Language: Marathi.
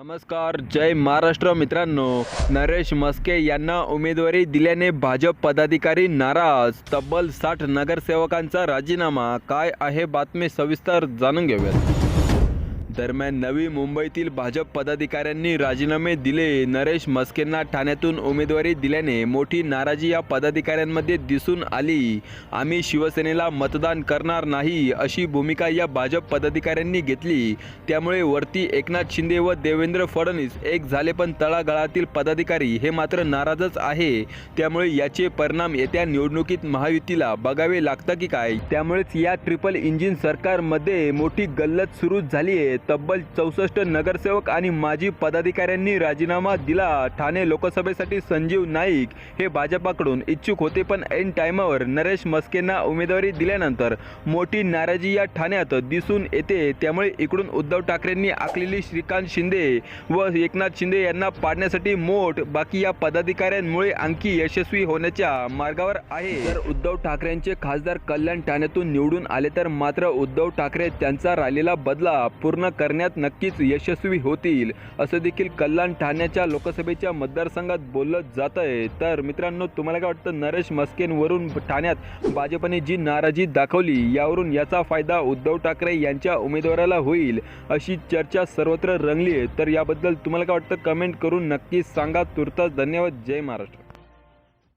नमस्कार जय महाराष्ट्र मित्रांनो. नरेश मस्के यांना उमेदवारी दिल्याने भाजप पदाधिकारी नाराज. तब्बल साठ नगरसेवकांचा राजीनामा. काय आहे बातमी सविस्तर जाणून घेऊयात. दरम्यान नवी मुंबईतील भाजप पदाधिकाऱ्यांनी राजीनामे दिले. नरेश मस्केंना ठाण्यातून उमेदवारी दिल्याने मोठी नाराजी या पदाधिकाऱ्यांमध्ये दिसून आली. आम्ही शिवसेनेला मतदान करणार नाही अशी भूमिका या भाजप पदाधिकाऱ्यांनी घेतली. त्यामुळे वरती एकनाथ शिंदे व देवेंद्र फडणवीस एक झाले पण तळागाळातील पदाधिकारी हे मात्र नाराजच आहे. त्यामुळे याचे परिणाम येत्या निवडणुकीत महायुतीला बघावे लागतं की काय? त्यामुळेच या ट्रिपल इंजिन सरकारमध्ये मोठी गल्लत सुरू झाली आहे तब्बल चौसष्ट नगरसेवक आणि माजी पदाधिकाऱ्यांनी राजीनामा दिला. ठाणे लोकसभेसाठी संजीव नाईक हे भाजपाकडून इच्छुक होते पण ऐन टायमावर नरेश मस्केंना उमेदवारी दिल्यानंतर मोठी नाराजी या ठाण्यात दिसून येते. त्यामुळे इकडून उद्धव ठाकरेंनी आखलेली श्रीकांत शिंदे व एकनाथ शिंदे यांना पाडण्यासाठी मोठ बाकी या पदाधिकाऱ्यांमुळे आणखी यशस्वी होण्याच्या मार्गावर आहे. जर उद्धव ठाकरेंचे खासदार कल्याण ठाण्यातून निवडून आले तर मात्र उद्धव ठाकरे त्यांचा राहिलेला बदला पूर्ण करण्यात नक्कीच यशस्वी होतील असं देखील कल्याण ठाण्याच्या लोकसभेच्या मतदारसंघात बोललं जात आहे तर मित्रांनो तुम्हाला काय वाटतं? नरेश मस्केंवरून ठाण्यात भाजपने जी नाराजी दाखवली यावरून याचा फायदा उद्धव ठाकरे यांच्या उमेदवाराला होईल अशी चर्चा सर्वत्र रंगली आहे तर याबद्दल तुम्हाला काय वाटतं? कमेंट करून नक्कीच सांगा. तुर्तास धन्यवाद. जय महाराष्ट्र.